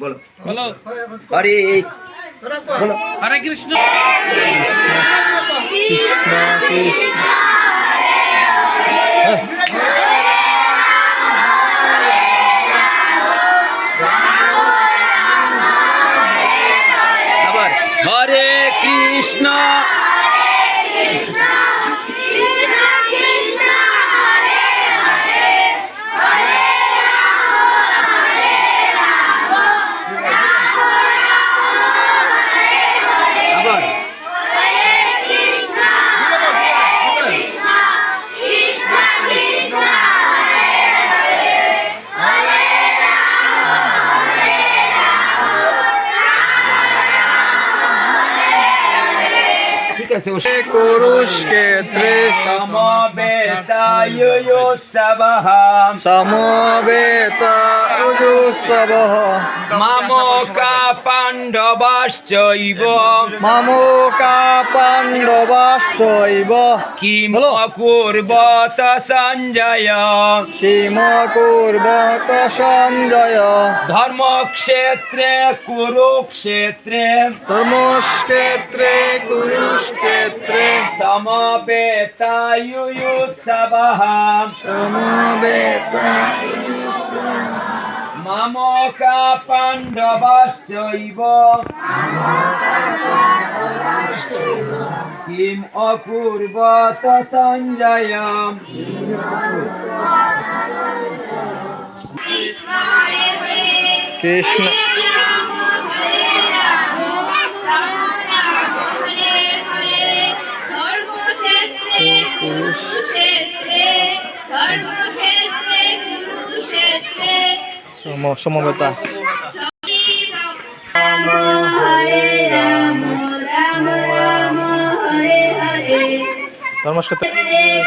বলো। বলো। হরে বলো। হরে কৃষ্ণ। কৃষ্ণ কৃষ্ণ আবার। হরে কৃষ্ণ। আছে ও কুরুক্ষেত্রে সমবেতায়োৎসবः সমবেত মামকা পাণ্ডবাশ্চৈব মামুকা পাণ্ডবাশ্চৈব কিম বলো। সঞ্জয় কিম কুর্বত সঞ্জয় ধর্মক্ষেত্রে কুরুক্ষেত্রে। ধর্মক্ষেত্রে কুরুক্ষেত্রে। সমবেতায়োৎসবः সমবেত মামকা পাণ্ডবাশ্চৈব কিম অকুর্বত সঞ্জয় কৃষ্ণ সমবেতা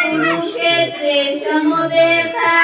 কুরুক্ষেত্রে সমবেতা